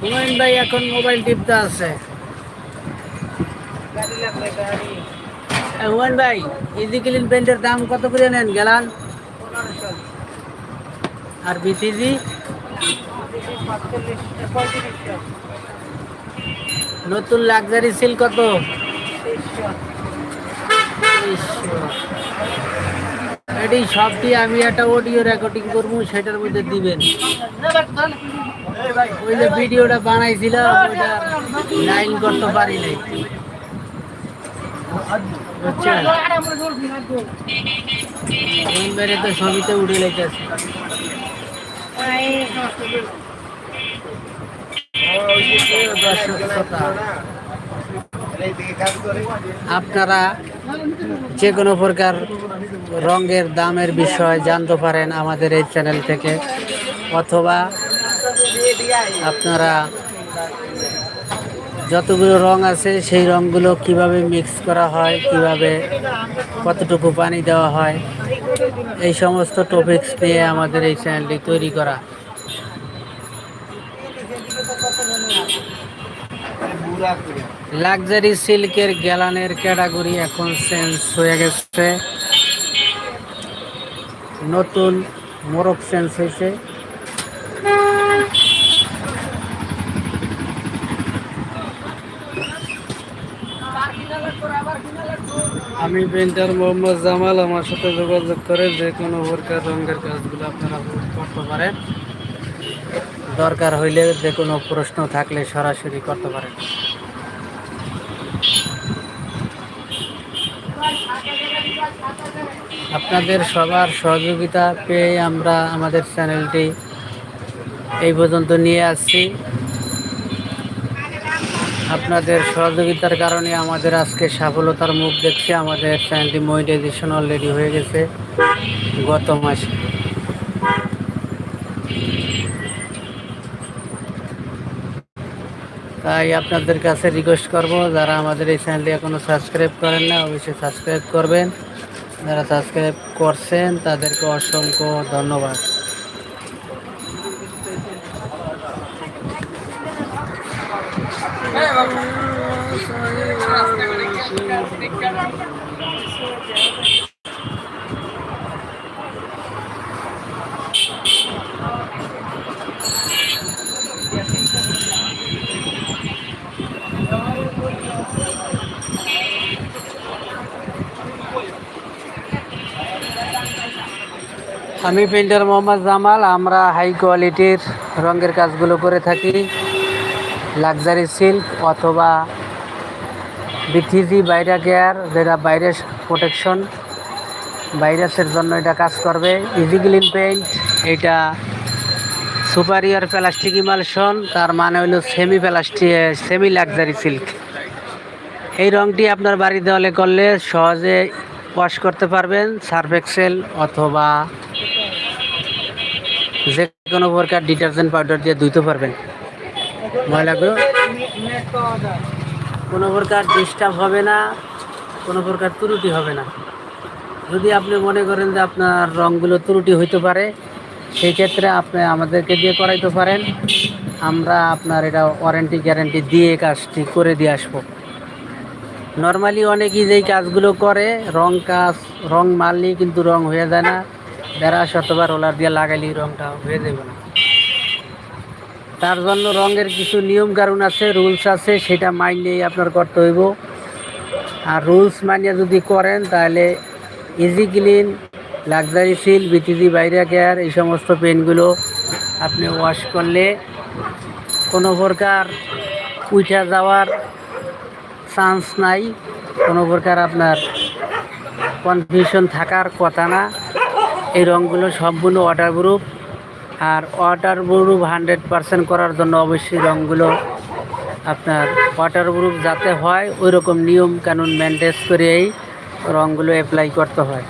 হুমায়ুন ভাই এখন মোবাইল টিপতে আছে। হুমায়ুন ভাই ইজি ক্লিন পেন্টের দাম কত করে নেন গেলান? আর বিসিজি নতুন লাক্সারি সিল কত? এটি সবটি আমি একটা অডিও রেকর্ডিং করব, সেটার মধ্যে দিবেন। ওই যে ভিডিওটা বানাইছিলাম ওইটা লাইন করতে পারি নাই। বুঝছেন? তো লেগেছে আপনারা যে কোনো প্রকার রঙের, দামের বিষয় জানতে পারেন আমাদের এই চ্যানেল থেকে, অথবা আপনারা যতগুলো রং আছে, সেই রঙগুলো কীভাবে মিক্স করা হয়, কীভাবে কতটুকু পানি দেওয়া হয়, এই সমস্ত টপিকস নিয়ে আমাদের এই চ্যানেলটি তৈরি করা। লাক্সারি সিল্কের গ্যালানের ক্যাটাগরি এখন চেঞ্জ হয়ে গেছে। নতুন মোরগ চেঞ্জ হয়েছে। আমি পেন্টার মোহাম্মদ জামাল, আমার সাথে যোগাযোগ করে যে কোনো প্রকার রঙের কাজগুলো আপনারা করতে পারেন। দরকার হইলে যে কোনো প্রশ্ন থাকলে সরাসরি করতে পারেন। আপনাদের সবার সহযোগিতা পেয়ে আমরা আমাদের চ্যানেলটি এই পর্যন্ত নিয়ে আসছি। আপনাদের সহযোগিতার কারণে আমাদের আজকে সফলতার মুখ দেখছে আমাদের চ্যানেলটি মনিটাইজেশন অলরেডি হয়ে গেছে গত মাসে। তাই আপনাদের কাছে রিকোয়েস্ট করব, যারা আমাদের এই চ্যানেলটি এখনও সাবস্ক্রাইব করেন না, অবশ্যই সাবস্ক্রাইব করবেন। যারা সাবস্ক্রাইব করছেন, তাদেরকে অসংখ্য ধন্যবাদ। আমি পেন্টার মোহাম্মদ জামাল আমরা হাই কোয়ালিটির রঙের কাজগুলো করে থাকি। লাক্সারি সিল্ক অথবা বিথিজি বাইরা কেয়ার যেটা ভাইরাস প্রোটেকশন ভাইরাসের জন্য এটা কাজ করবে। ইজি ক্লিন পেইন্ট এটা সুপারিয়র প্লাস্টিক ইমালশন তার মানে হলো semi plastic semi luxury silk এই রংটি আপনার বাড়ি দেওয়ালে করলে সহজে ওয়াশ করতে পারবেন সার্ফ এক্সেল অথবা যে কোনো প্রকার ডিটারজেন্ট পাউডার দিয়ে ধুইতে পারবেন। পাওয়া যায় কোনো প্রকার ডিস্টার্ব হবে না, কোনো প্রকার ত্রুটি হবে না। যদি আপনি মনে করেন যে আপনার রঙগুলো ত্রুটি হইতে পারে, সেই ক্ষেত্রে আপনি আমাদেরকে দিয়ে করাইতে পারেন। আমরা আপনার এটা ওয়ারেন্টি গ্যারেন্টি দিয়ে কাজটি করে দিয়ে আসব। নর্মালি অনেকেই যেই কাজগুলো করে, রং কাজ, রং মারলেই কিন্তু রং হয়ে যায় না। ব্যারাস অথবা রোলার দিয়ে লাগাইলেই রংটা হয়ে যাবে না। তার জন্য রঙের কিছু নিয়ম কারণ আছে, রুলস আছে, সেটা মাইনেই আপনার করতে হইব। আর রুলস মানিয়ে যদি করেন, তাহলে easy clean luxury silk BTG বাইরা কেয়ার, এই সমস্ত পেনগুলো আপনি ওয়াশ করলে কোনো প্রকার উঠা যাওয়ার চান্স নাই, কোনো প্রকার আপনার কনফিউশন থাকার কথা না। এই রঙগুলো সবগুলো ওয়াটার প্রুফ আর ওয়াটার প্রুফ হান্ড্রেড পারসেন্ট করার জন্য অবশ্যই রঙগুলো আপনার ওয়াটার প্রুফ যাতে হয় ওই রকম নিয়ম কানুন মেনটেন করেই রঙগুলো অ্যাপ্লাই করতে হয়।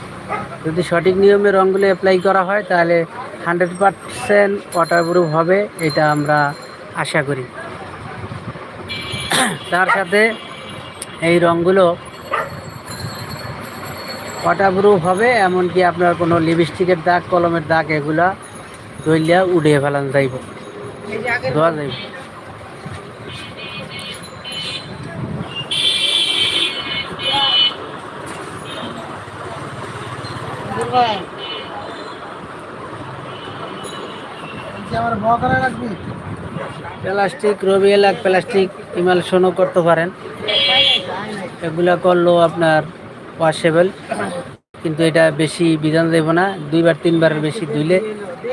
যদি সঠিক নিয়মে রঙগুলো অ্যাপ্লাই করা হয়, তাহলে হান্ড্রেড পারসেন্ট ওয়াটার প্রুফ হবে, এটা আমরা আশা করি। তার সাথে এই রঙগুলো ওয়াটারপ্রুফ হবে, এমনকি আপনার কোনো লিপস্টিকের দাগ, কলমের দাগ, এগুলা ধরলে উড়ে ফেলান যাইব। ধোয়া যাইব। প্লাস্টিক রবি এলাক প্লাস্টিক ইমালশনও করতে পারেন। এগুলা করল আপনার ওয়াশেবল কিন্তু এটা বেশি বিধান দেব না দুইবার তিনবারের বেশি ধুইলে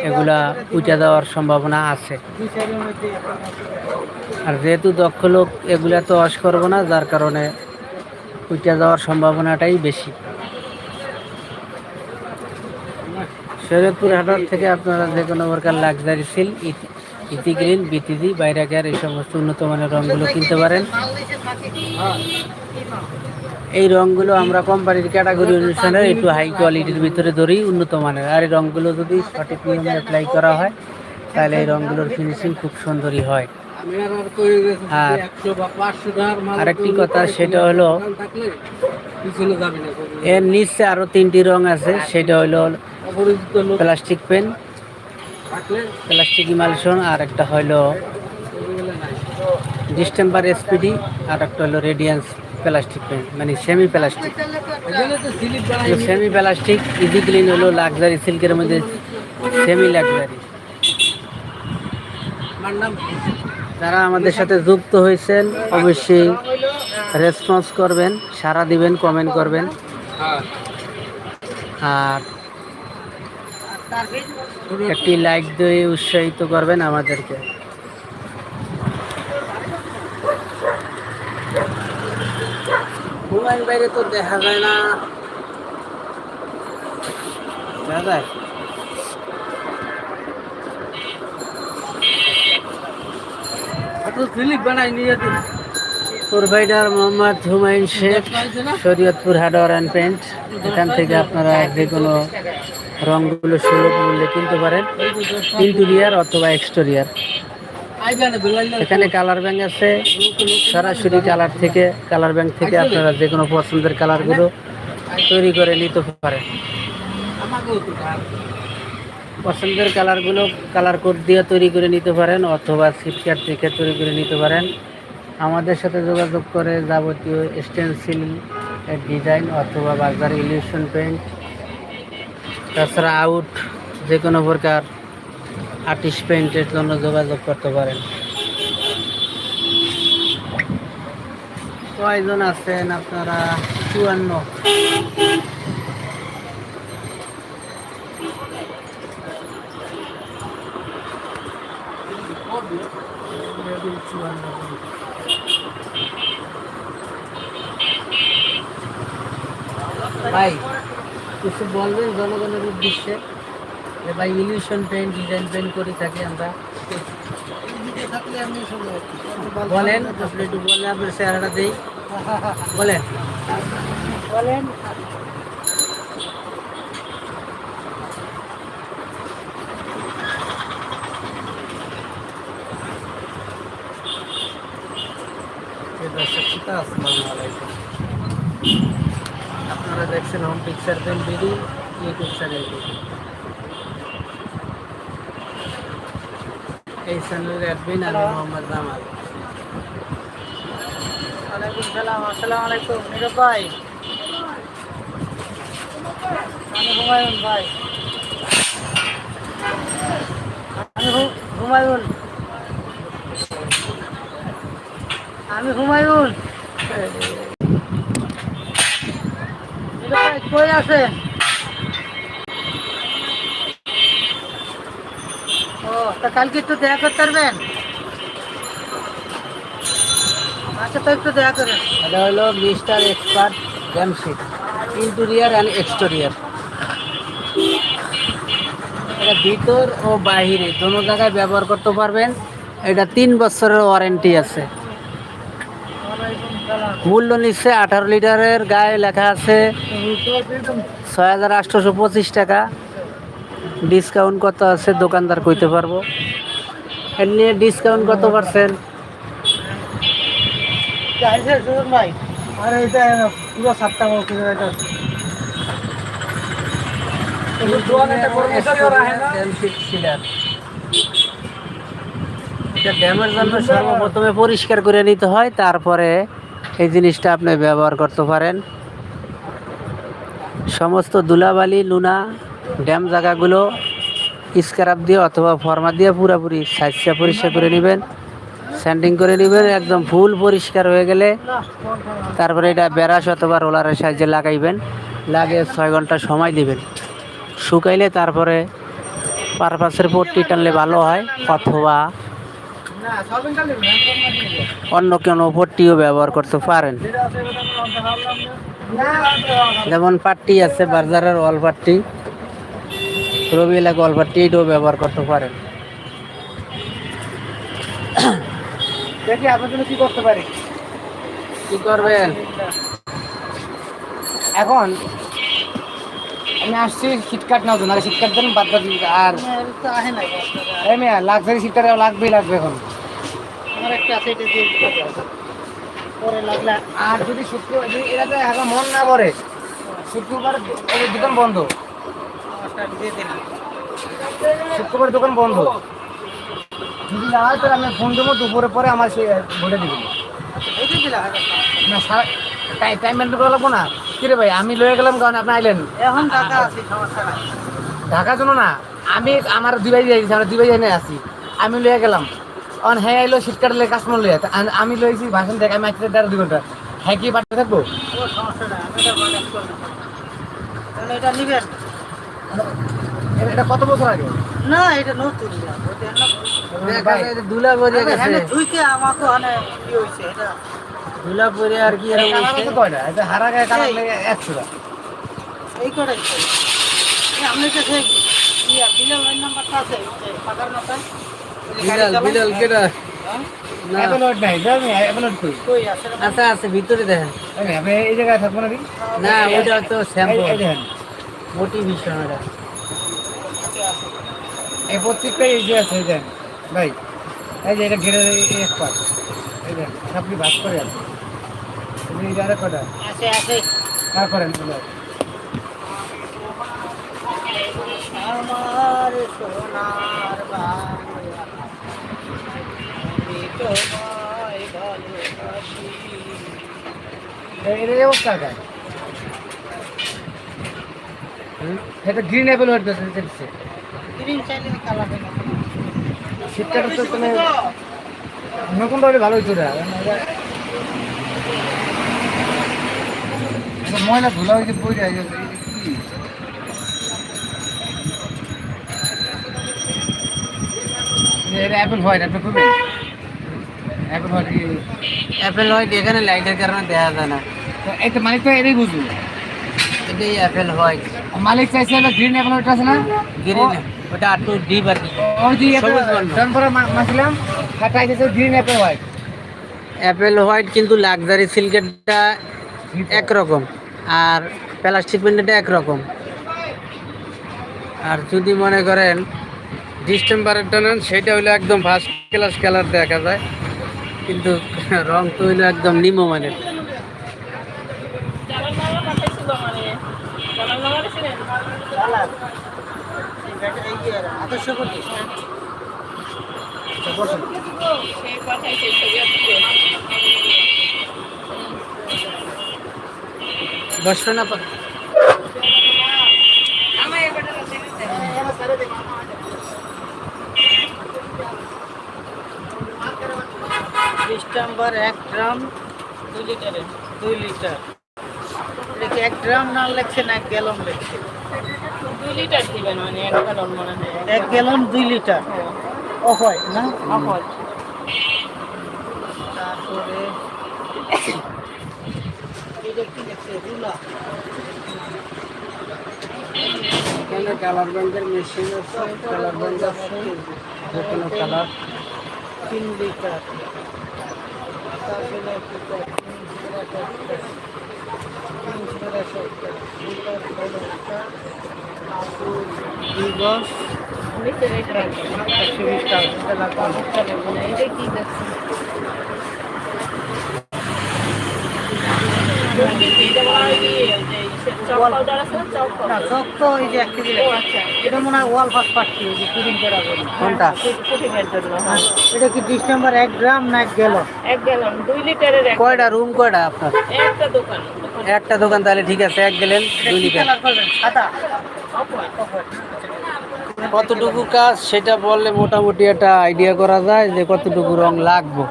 এগুলা উঠে দেওয়ার সম্ভাবনা আছে। আর যেহেতু দক্ষ লোক, এগুলা তো ওয়াশ করব না, যার কারণে উঠে যাওয়ার সম্ভাবনাটাই বেশি। শরীয়তপুর হাটার থেকে আপনারা যে কোনো প্রকার লাক্সারি সিল ইতি গ্রিন বিটিজি বাইরাকার এই সমস্ত উন্নত মানের রঙগুলো কিনতে পারেন। এই রঙগুলো আমরা কোম্পানির ক্যাটাগরি অনুসারে একটু হাই কোয়ালিটির ভিতরে ধরি, উন্নত মানের। আর এই রঙগুলো যদি সঠিক নিয়মে অ্যাপ্লাই করা হয়, তাহলে এই রঙগুলোর ফিনিশিং খুব সুন্দরই হয়। আর আরেকটি কথা, সেটা হলো, এর নিচে আরও তিনটি রং আছে, সেটা হলো প্লাস্টিক পেন প্লাস্টিক ইমালশন আর একটা হলো ডিস্টেম্বার এসপিডি আর একটা হলো রেডিয়ান্স প্লাস্টিক মানে semi plastic semi plastic easy clean হলো লাক্সারি সিল্কের মধ্যে সেমি লাক্সারি যারা আমাদের সাথে যুক্ত হয়েছেন, অবশ্যই রেসপন্স করবেন সারা দিবেন কমেন্ট করবেন। আর একটি লাইক দিয়ে উৎসাহিত করবেন আমাদেরকে। মোবাইল বাইরে তো দেখা যায় না। দেখা যায়? Provider Mohammad Humayun Sheikh Shariatpur hardware and paint এখান থেকে আপনারা যে কোনো রঙগুলো সুলভ মূল্যে কিনতে পারেন। ইন্টেরিয়ার অথবা এক্সটেরিয়ার এখানে কালার ব্যাংক আছে। সরাসরি কালার থেকে কালার ব্যাংক থেকে আপনারা যে কোনো পছন্দের কালারগুলো তৈরি করে নিতে পারেন। পছন্দের কালারগুলো কালার কোড দিয়ে তৈরি করে নিতে পারেন অথবা সিটকার্ট থেকে তৈরি করে নিতে পারেন। আমাদের সাথে যোগাযোগ করে যাবতীয় স্টেনসিল ডিজাইন অথবা বাজার ইলিউশন পেন্ট তাছাড়া আউট যে কোনো প্রকার আর্টিস্ট পেন্টের জন্য যোগাযোগ করতে পারেন। কয়জন আছেন আপনারা? চুয়ান্ন। ভাই, কিছু বলবেন জনগণের উদ্দেশ্যে? যে ভাই ইলিউশন পেন্ট ডিজাইন পেন্ট করে থাকি আমরা বলেন আপনি একটু বলেন আপনার চেহারাটা দেই বলেন বলেন আসসালামু আলাইকুম আপনারা দেখছেন home picture paint BD YouTube channel এই চ্যানেলের অ্যাডমিন আমি মোহাম্মদ জামাল। ওয়ালাইকুম সালাম আসসালামু আলাইকুম নীরব ভাই। আমি হুমায়ুন ভাই। আমি হুমায়ুন। আমি হুমায়ুন। কই আছেন? তা কালকে একটু দেখা করতে পারবেন? আচ্ছা তো একটু দেখা করেন। এটা হলো মিস্টার এক্সপার্ট জ্যামশিট ইন্টেরিয়ার অ্যান্ড এক্সটেরিয়ার। এটা ভিতর ও বাহিরে দোনো জায়গায় ব্যবহার করতে পারবেন। এটা তিন বছরের ওয়ারেন্টি আছে। মূল্য নিচ্ছে আঠারো লিটারের গায়ে লেখা আছে ছয় হাজার আটশোশো পঁচিশ টাকা। ডিসকাউন্ট কত আছে দোকানদার কইতে পারব? এর নিয়ে ডিসকাউন্ট কত পারছেন সর্বপ্রথমে পরিষ্কার করে নিতে হয় তারপরে এই জিনিসটা আপনি ব্যবহার করতে পারেন। সমস্ত ধুলাবালি লুনা ড্যাম জায়গাগুলো স্ক্রাব দিয়ে অথবা ফর্মা দিয়ে পুরোপুরি সাইজটা পরিষ্কার করে নেবেন। স্যান্ডিং করে নেবেন, একদম ফুল পরিষ্কার হয়ে গেলে তারপরে এটা ব্যারাস অথবা রোলারের সাহায্যে লাগাইবেন। লাগিয়ে ছয় ঘণ্টা সময় দিবেন। শুকাইলে তারপরে পারপাসের পট্টি টানলে ভালো হয়, অথবা অন্য কোনো পট্টিও ব্যবহার করতে পারেন। যেমন পাট্টি আছে, বাজারের ওয়াল পাট্টি। রবি এলাকা পাট্টি এটাও ব্যবহার করতে পারেন। দেখি আপনার জন্য কি করতে পারি? কি করবেন? এখন আমি আসছি শীতকাট নেওয়ার জন্য। আর শীতকাট দেন বাদ বাদ আর এই মেয়া লাক্সারি শীতকাট লাগবেই লাগবে এখন। আমার একটা আছে এটা দিয়ে পরে লাগলে আর যদি শুক্রবার যদি এটাতে এখন মন না করে শুক্রবার দোকান বন্ধ। শুক্রবার দোকান বন্ধ। যদি না হয় তাহলে আমি ফোন দেবো দুপুরে পরে আমার সে বলে দিবেন টাকা। না সারা টাইম মেনটেন করা লাগবো না। কিরে ভাই আমি লয়ে গেলাম কারণ আপনি আইলেন। এখন ঢাকা আছে সমস্যা নাই। ঢাকার জন্য না আমি আমার দুই ভাই যাইছি আমরা দুই ভাই আছি। আমি লয়ে গেলাম। অন হ্যাঁ আইলো শীত কাটলে কাস্টমার লয়ে। আমি লয়েছি ভাষণ দেখ আমি আসতে দেড় দুই ঘণ্টা। হ্যাঁ কি পাঠাতে থাকব? সমস্যা নাই আমি এটা নিবেন। এটা- কত বছর আগে? না এটা নতুন না ওটা না ভাই, ধুলা পরে গেছে। ধুইতে আমাকে মানে কি হয়েছে এটা। ধুলা পরে আর কি এরকম হইছে? আছে কয়টা? এটা হারা গায়ে কালার লেগে একশো টাকা। এই করে কাছে ইয়া বিলের লাইন নাম্বারটা আছে পাকার মাথায়। ওই যে গাড়ি বিলাল বিলাল কেটা? না। Apple Watch নাই, যাও আমি, Apple কই? কই আছে? আছে আছে ভিতরে দেখেন। এই জায়গায় থাকব নাকি? না ওইটা তো শ্যাম্পু। এই দেখেন, মোটিভেশন এটা। এই প্রত্যেকটাই এই যে আছে, দেখেন। ভাই, এই যে এটা ঘিরে এক পাশ। এই দেখেন, সবটি ভাগ করে আছে। এই যে আরেক কটা, আছে আছে ভাগ করেন। আমার সোনার বাংলা আমি তোমায় ভালোবাসি এই- এই অবস্থা কার? হুম? এটা গ্রিন অ্যাপেল ওয়াট দিচ্ছে গ্রিন চাইলে কালার হবে শীতকালে তো তুমি নতুন হলে ভালো হইতো এটা ময়লা ধুলা হয়েছে বই যায় এটা অ্যাপেল হোয়াইট আপনি করবেন অ্যাপেল হোয়াইট অ্যাপেল হোয়াইট এখানে লাইটের কারণে দেখা যায় না। তো মালিক তো এটাই বুঝুন। এটাই অ্যাপেল হোয়াইট মালিক চাইছে হলো গ্রিন অ্যাপেল হোয়াইট আছে না? গ্রিন ওটা আর একটু ডিপ আর কি। ওই যে। খাটা আইতেছে green apple white apple white কিন্তু লাক্সারি সিল্কেরটা একরকম আর প্লাস্টিক প্রিন্টেরটা একরকম। আর যদি মনে করেন ডিস্টেম্বারেরটা নেন সেটা হইল একদম ফার্স্ট ক্লাস কালার দেখা যায়। কিন্তু রং তো হইল একদম নিম্নমানের কালার এই যে আদর্শ করছি বসবে এক ড্রাম দুই লিটারে দুই লিটার এটা এক ড্রাম না লেখছে না এক গ্যালন লেখছে লিটার দিবেন মানে এক গ্যালন মনে হয়। এক গ্যালন দুই লিটার? অফ হয় না? অফল। তারপরে এখানে কালার ব্যাংকের মেশিন আছে কালার ব্যাংক আছে যে কোনো কালার। তিন লিটার। তারপরে দুই দশ নিচে রেখে রাখবেন একশো বিশ টাকা এটা কি ডিসেম্বর এক গ্রাম না এক গেল এক গ্যালন দুই লিটারের কয়টা রুম কয়টা আপনার? একটা দোকান। দোকান একটা দোকান তাহলে ঠিক আছে এক গেলেন দুই লিটার। সাদা। কতটুকু কাজ সেটা বললে মোটামুটি একটা আইডিয়া করা যায় যে কতটুকু রং লাগবে।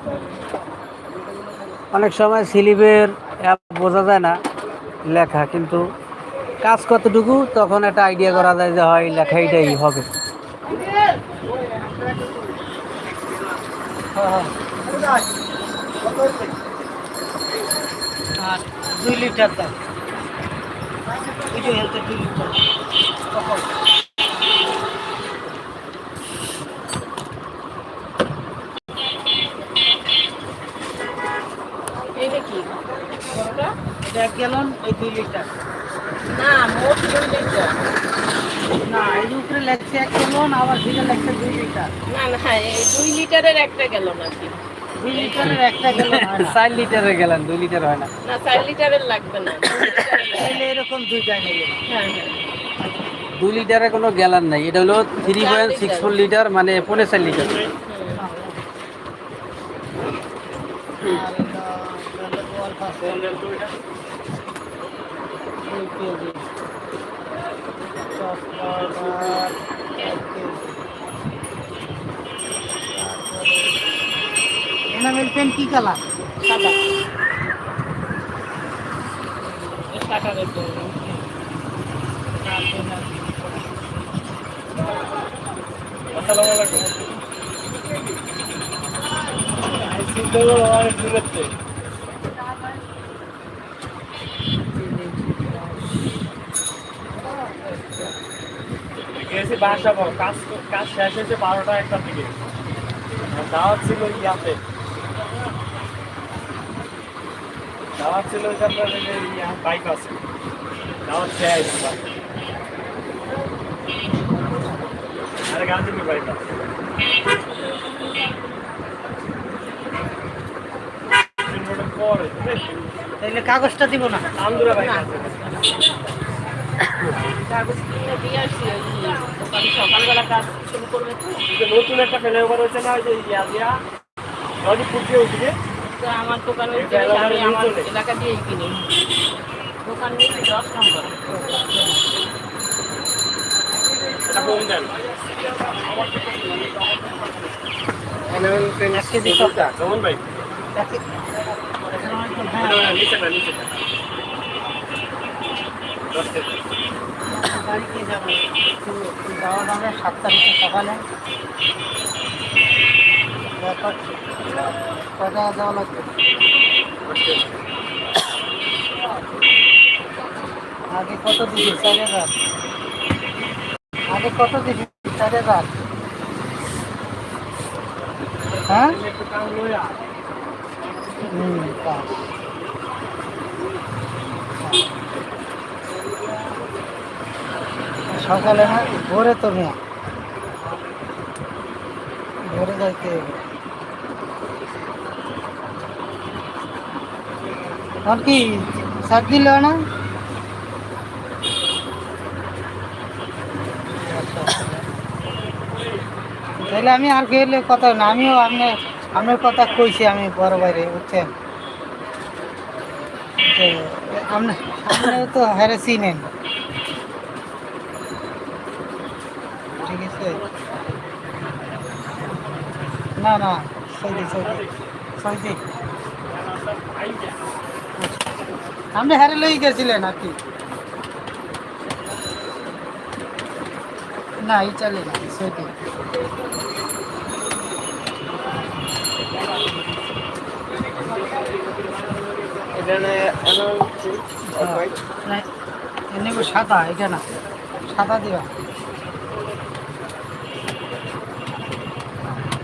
অনেক সময় স্লিপের বোঝা যায় না লেখা, কিন্তু কাজ কতটুকু তখন একটা আইডিয়া করা যায় যে হয় লেখা এটাই হবে। দুই লিটার দাম। এই যে হেলতে দুই লিটার কখন এটা কি? এক গ্যালন এই দুই লিটার না মোট লিটার না এই উপরে লেখছে এক গ্যালন আবার ভিতরে লেখছে দুই লিটার না না এই দুই লিটারের একটা গেল না কি। দুই লিটারের একটা চার লিটারে গেলেন দুই লিটার হয় না। না চার লিটারের লাগবে না। দুই লিটারের তাহলে এরকম দুইটা হ্যাঁ হ্যাঁ। দুই কোনো গ্যালান নাই। এটা হলো three point six four litre. মানে পনেরো চার লিটার। হুম। আর এটা গোয়াল পাশে দুই কেজি চপ পাউডার এক কেজি এনামেল পেন কি কালার? সাদা। বাসাবো। কাজ কাজ শেষ হয়েছে বারোটা একটা আর দাওয়াত ছিল ইয়াতে। দাওয়াত ছিল ওই আপনার বাইক আছে দাওয়াত শেষ আরে গান্ধীপুর বাইক আছে তিন মিনিটের পরে তাহলে কাগজটা দিব না। আন্দুরা বাইক আছে সকালবেলা কাজ শুরু করবে তো। নতুন একটা ফ্লেভার হয়েছে না ওই যে ইয়া দিয়া লজিপুর দিয়ে ওইদিকে তো আমার দোকানে এটা জিনিস আমি আমার এলাকা দিয়েই কিনি। দোকান নিয়েছি দশ নম্বর। যাওয়া হবে সাত তারিখে সকালে কটা যাওয়া লাগবে। আগে কত দিবি? চার হাজার। আগে কত দিবি? চার হাজার। হ্যাঁ? সকালে না, ভোরে তো মেয়া। ভোরে যাইতে হবে। আর কি সাত দিল না তাহলে আমি আর গেলে কথা না, আমিও আপনি আপনার কথা কইছি আমি বড় বাইরে বুঝছেন? আপনি তো হারে চিনেন। ঠিক আছে? না না, সৌদি সৌদি সৌদি। আপনি হারে লই গেছিলেন আর কি? না এই চলে না না, এ নেব সাদা এটা না সাদা দিবা